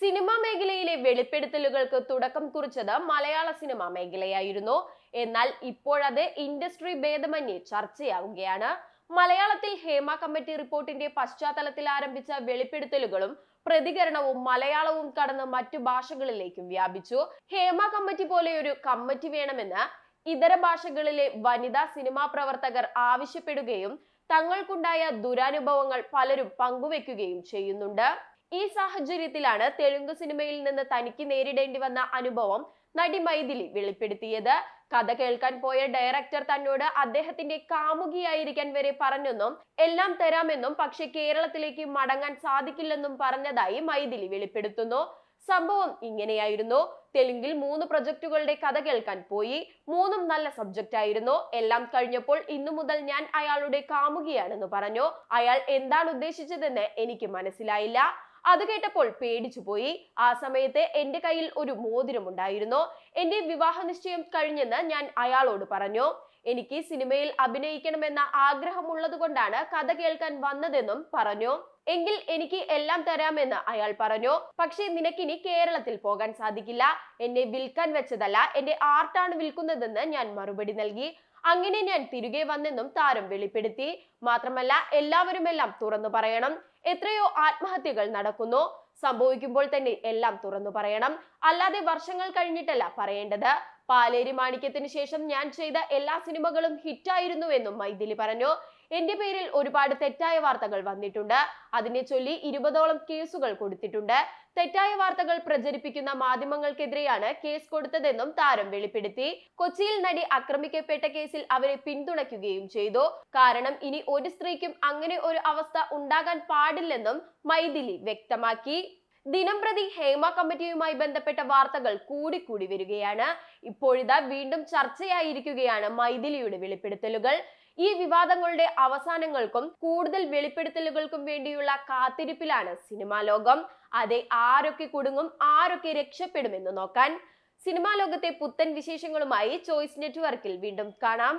Cinema മേഖലയിലെ വെളിപ്പെടുത്തലുകൾക്ക് തുടക്കം കുറിച്ചത് മലയാള സിനിമാ മേഖലയായിരുന്നു. എന്നാൽ ഇപ്പോഴത് ഇൻഡസ്ട്രി ഭേദമന്യേ ചർച്ചയാവുകയാണ്. മലയാളത്തിൽ ഹേമ കമ്മിറ്റി റിപ്പോർട്ടിന്റെ പശ്ചാത്തലത്തിൽ ആരംഭിച്ച വെളിപ്പെടുത്തലുകളും പ്രതികരണവും മലയാളവും കടന്ന് മറ്റു ഭാഷകളിലേക്കും വ്യാപിച്ചു. ഹേമ കമ്മിറ്റി പോലെ ഒരു കമ്മിറ്റി വേണമെന്ന് ഇതര ഭാഷകളിലെ വനിതാ സിനിമാ പ്രവർത്തകർ ആവശ്യപ്പെടുകയും തങ്ങൾക്കുണ്ടായ ദുരാനുഭവങ്ങൾ പലരും പങ്കുവെക്കുകയും ചെയ്യുന്നുണ്ട്. ഈ സാഹചര്യത്തിലാണ് തെലുങ്ക് സിനിമയിൽ നിന്ന് തനിക്ക് നേരിടേണ്ടി വന്ന അനുഭവം നടി മൈഥിലി വെളിപ്പെടുത്തിയത്. കഥ കേൾക്കാൻ പോയ ഡയറക്ടർ തന്നോട് അദ്ദേഹത്തിന്റെ കാമുകിയായിരിക്കാൻ വരെ പറഞ്ഞെന്നും എല്ലാം തരാമെന്നും പക്ഷെ കേരളത്തിലേക്ക് മടങ്ങാൻ സാധിക്കില്ലെന്നും പറഞ്ഞതായി മൈഥിലി വെളിപ്പെടുത്തുന്നു. സംഭവം ഇങ്ങനെയായിരുന്നു. തെലുങ്കിൽ മൂന്ന് പ്രൊജക്റ്റുകളുടെ കഥ കേൾക്കാൻ പോയി. മൂന്നും നല്ല സബ്ജക്റ്റ് ആയിരുന്നു. എല്ലാം കഴിഞ്ഞപ്പോൾ ഇന്നു മുതൽ ഞാൻ അയാളുടെ കാമുകിയാണെന്ന് പറഞ്ഞു. അയാൾ എന്താണ് ഉദ്ദേശിച്ചതെന്ന് എനിക്ക് മനസ്സിലായില്ല. അത് കേട്ടപ്പോൾ പേടിച്ചു പോയി ആ സമയത്ത് എന്റെ കയ്യിൽ ഒരു മോതിരം ഉണ്ടായിരുന്നു എന്റെ വിവാഹ നിശ്ചയം കഴിഞ്ഞെന്ന് ഞാൻ അയാളോട് പറഞ്ഞു. എനിക്ക് സിനിമയിൽ അഭിനയിക്കണമെന്ന ആഗ്രഹമുള്ളത് കൊണ്ടാണ് കഥ കേൾക്കാൻ വന്നതെന്നും പറഞ്ഞു. എങ്കിൽ എനിക്ക് എല്ലാം തരാമെന്ന് അയാൾ പറഞ്ഞു. പക്ഷേ നിനക്കിനി കേരളത്തിൽ പോകാൻ സാധിക്കില്ല. എന്നെ വിൽക്കാൻ വെച്ചതല്ല. എന്റെ ആർട്ടാണ് വിൽക്കുന്നതെന്ന് ഞാൻ മറുപടി നൽകി. അങ്ങനെ ഞാൻ തിരികെ വന്നെന്നും താരം വെളിപ്പെടുത്തി. മാത്രമല്ല എല്ലാവരും എല്ലാം തുറന്നു പറയണം. എത്രയോ ആത്മഹത്യകൾ നടക്കുന്നു. സംഭവിക്കുമ്പോൾ തന്നെ എല്ലാം തുറന്നു പറയണം. അല്ലാതെ വർഷങ്ങൾ കഴിഞ്ഞിട്ടല്ല പറയേണ്ടത്. പാലേരി മാണിക്യത്തിന് ശേഷം ഞാൻ ചെയ്ത എല്ലാ സിനിമകളും ഹിറ്റായിരുന്നു എന്നും മൈഥിലി പറഞ്ഞു. എന്റെ പേരിൽ ഒരുപാട് തെറ്റായ വാർത്തകൾ വന്നിട്ടുണ്ട്. അതിനെ ചൊല്ലി ഇരുപതോളം കേസുകൾ കൊടുത്തിട്ടുണ്ട്. തെറ്റായ വാർത്തകൾ പ്രചരിപ്പിക്കുന്ന മാധ്യമങ്ങൾക്കെതിരെയാണ് കേസ് കൊടുത്തതെന്നും താരം വെളിപ്പെടുത്തി. കൊച്ചിയിൽ നടി ആക്രമിക്കപ്പെട്ട കേസിൽ അവരെ പിന്തുണയ്ക്കുകയും ചെയ്തു. കാരണം ഇനി ഒരു സ്ത്രീക്കും അങ്ങനെ ഒരു അവസ്ഥ ഉണ്ടാകാൻ പാടില്ലെന്നും മൈഥിലി വ്യക്തമാക്കി. ദിനം പ്രതി ഹേമ കമ്മിറ്റിയുമായി ബന്ധപ്പെട്ട വാർത്തകൾ കൂടിക്കൂടി വരികയാണ്. ഇപ്പോഴിതാ വീണ്ടും ചർച്ചയായിരിക്കുകയാണ് മൈഥിലിയുടെ വെളിപ്പെടുത്തലുകൾ. ഈ വിവാദങ്ങളുടെ അവസാനങ്ങൾക്കും കൂടുതൽ വെളിപ്പെടുത്തലുകൾക്കും വേണ്ടിയുള്ള കാത്തിരിപ്പിലാണ് സിനിമാ ലോകം. അതെ ആരൊക്കെ കുടുങ്ങും ആരൊക്കെ രക്ഷപ്പെടുമെന്ന് നോക്കാൻ സിനിമാ ലോകത്തെ പുത്തൻ വിശേഷങ്ങളുമായി ചോയ്സ് നെറ്റ്വർക്കിൽ വീണ്ടും കാണാം.